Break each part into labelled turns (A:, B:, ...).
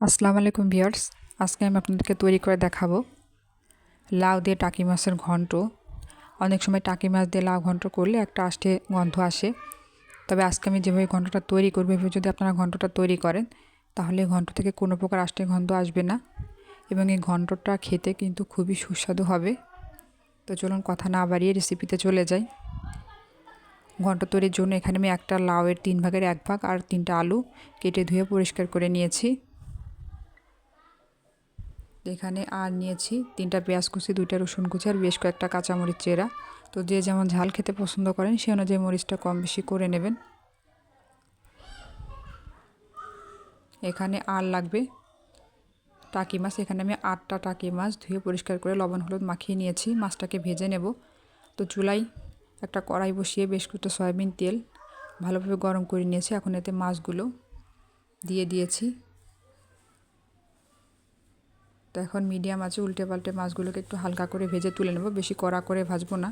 A: আসসালামু আলাইকুম ভিউয়ার্স। আজকে আমি আপনাদেরকে তৈরি করে দেখাবো লাউ দিয়ে টাকি মাছের ঘন্ট। অনেক সময় টাকি মাছ দিয়ে লাউ ঘন্ট করলে একটা আষ্টে গন্ধ আসে। তবে আজকে আমি যেভাবে ঘন্টটা তৈরি করব, এভাবে যদি আপনারা ঘন্টটা তৈরি করেন, তাহলে ঘন্ট থেকে কোনো প্রকার আষ্টে গন্ধ আসবে না এবং এই ঘন্টটা খেতে কিন্তু খুবই সুস্বাদু হবে। তো চলুন কথা না বাড়িয়ে রেসিপিতে চলে যাই। ঘন্ট তৈরির জন্য এখানে আমি একটা লাউয়ের তিন ভাগের এক ভাগ আর তিনটা আলু কেটে ধুয়ে পরিষ্কার করে নিয়েছি। এখানে আর নিয়েছি তিনটা পেঁয়াজ কুচি, দুইটা রসুন কুচি আর বেশ কয়েকটা কাঁচামরিচ চেরা। তো যে যেমন ঝাল খেতে পছন্দ করেন, সে অনুযায়ী মরিচটা কম বেশি করে নেবেন। এখানে আর লাগবে টাকি মাছ। এখানে আমি আটটা টাকি মাছ ধুয়ে পরিষ্কার করে লবণ, হলুদ মাখিয়ে নিয়েছি। মাছটাকে ভেজে নেব। তো চুলাই একটা কড়াই বসিয়ে বেশ কিছুটা সয়াবিন তেল ভালোভাবে গরম করে নিয়েছি। এখন এতে মাছগুলো দিয়ে দিয়েছি। তো এখন মিডিয়াম আছে উল্টে পাল্টে মাছগুলোকে একটু হালকা করে ভেজে তুলে নেব। বেশি কড়া করে ভাজবো না।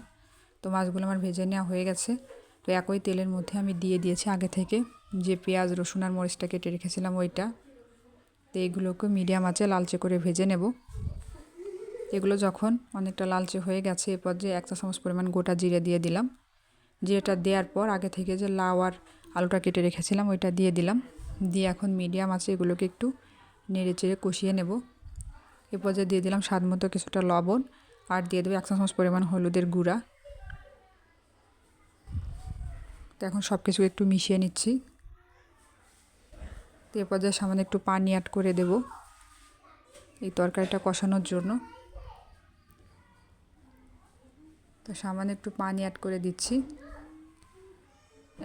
A: তো মাছগুলো আমার ভেজে নেওয়া হয়ে গেছে। তো একই তেলের মধ্যে আমি দিয়ে দিয়েছি আগে থেকে যে পেঁয়াজ, রসুন আর মরিচটা কেটে রেখেছিলাম ওইটা। তো এইগুলোকে মিডিয়াম আছে, লালচে করে ভেজে নেব। এগুলো যখন অনেকটা লালচে হয়ে গেছে, এরপর যে এক চা চামচ পরিমাণ গোটা জিরে দিয়ে দিলাম। জিরেটা দেওয়ার পর আগে থেকে যে লাউ আর আলুটা কেটে রেখেছিলাম, ওইটা দিয়ে দিলাম। দিয়ে এখন মিডিয়াম আছে, এগুলোকে একটু নেড়ে চেড়ে কষিয়ে নেব। এ পর্যায়ে দিয়ে দিলাম স্বাদ মতো কিছুটা লবণ আর দিয়ে দেবো এক চামচ পরিমাণ হলুদের গুঁড়া। তো এখন সব কিছু একটু মিশিয়ে নিচ্ছি। তো এ পর্যায়ে সামান্য একটু পানি অ্যাড করে দেব এই তরকারিটা কষানোর জন্য। তো সামান্য একটু পানি অ্যাড করে দিচ্ছি।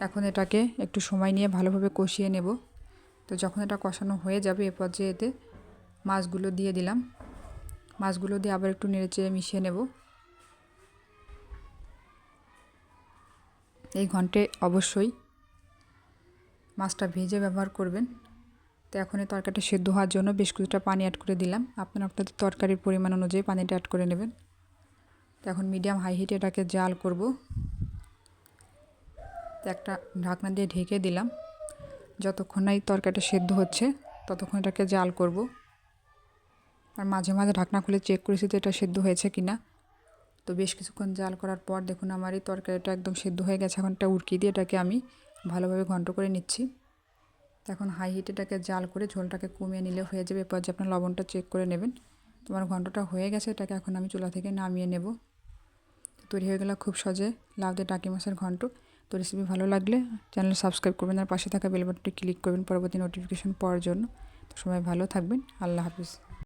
A: এখন এটাকে একটু সময় নিয়ে ভালোভাবে কষিয়ে নেব। তো যখন এটা কষানো হয়ে যাবে এ পর্যায়ে এতে মাছগুলো দিয়ে দিলাম। মাছগুলো দিয়ে আবার একটু নেড়েচেড়ে মিশিয়ে নেব। এই ঘন্টে অবশ্যই মাছটা ভেজে ব্যবহার করবেন। তো এখন এই তরকারিটা সেদ্ধ হওয়ার জন্য বেশ কিছুটা পানি অ্যাড করে দিলাম। আপনারা আপনাদের তরকারির পরিমাণ অনুযায়ী পানিটা অ্যাড করে নেবেন। তো এখন মিডিয়াম হাই হিটে এটাকে জাল করব। তো একটা ঢাকনা দিয়ে ঢেকে দিলাম। যতক্ষণ না এই তরকারিটা সেদ্ধ হচ্ছে, ততক্ষণ এটাকে জাল করব। আর মাঝে মাঝে ঢাকনা খুলে চেক করেছি তো এটা সেদ্ধ হয়েছে কি না তো বেশ কিছুক্ষণ জাল করার পর দেখুন আমার এই তরকারিটা একদম সেদ্ধ হয়ে গেছে। এখন একটা উড়কি দিয়ে এটাকে আমি ভালোভাবে ঘন্ট করে নিচ্ছি। এখন হাই হিটে এটাকে জাল করে ঝোলটাকে কমিয়ে নিলে হয়ে যাবে। এরপর যে আপনার লবণটা চেক করে নেবেন। তোমার ঘন্টটা হয়ে গেছে এটাকে এখন আমি চুলা থেকে নামিয়ে নেব। তৈরি হয়ে গেল খুব সহজে লাউ দিয়ে টাকি মাছের ঘন্ট। তো রেসিপি ভালো লাগলে চ্যানেল সাবস্ক্রাইব করবেন আর পাশে থাকা বেল বাটনটি ক্লিক করবেন পরবর্তী নোটিফিকেশন পাওয়ার জন্য। তো সবাই ভালো থাকবেন। আল্লাহ হাফিজ।